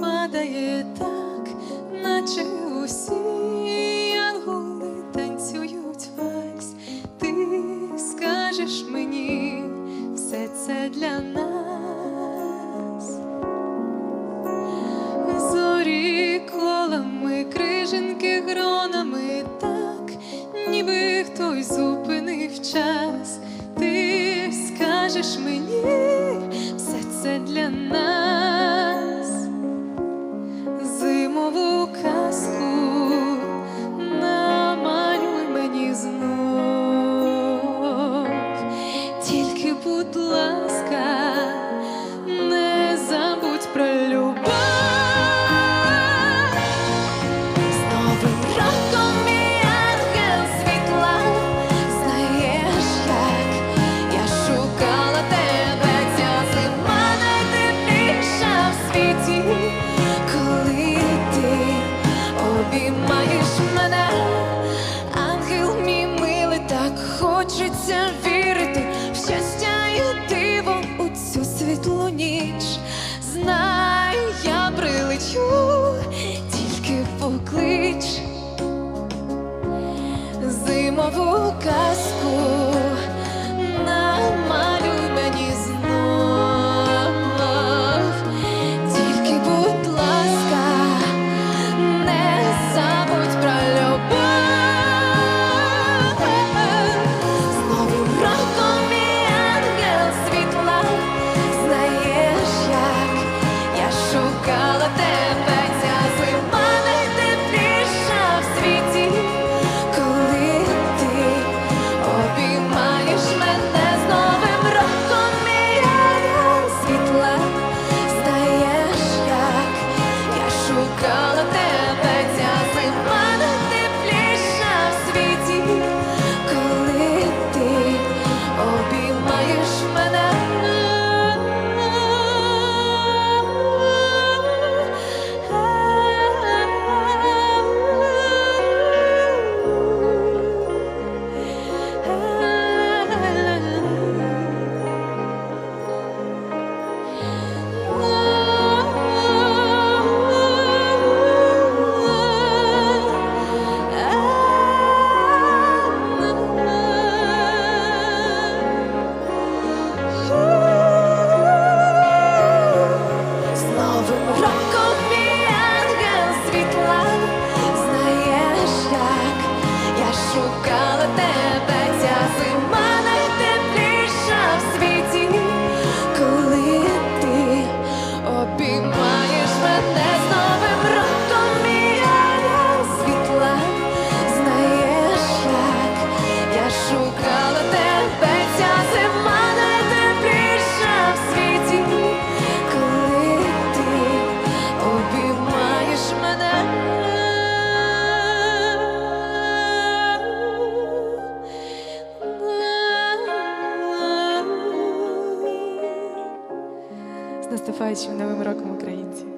падає так, наче усі янголи танцюють вальс. Ти скажеш мені, все це для нас. Зорі колами, крижинки гронами, так, ніби хтось зупинив час. Ти скажеш мені, все це для нас. Будь ласка, не забудь про любов. З роком, мій світла, знаєш, як я шукала тебе, ця зима найтепліша в світі, Знай, я прилечу, тільки поклич зимову казку шукала тебе, З наступаючим новим роком українці!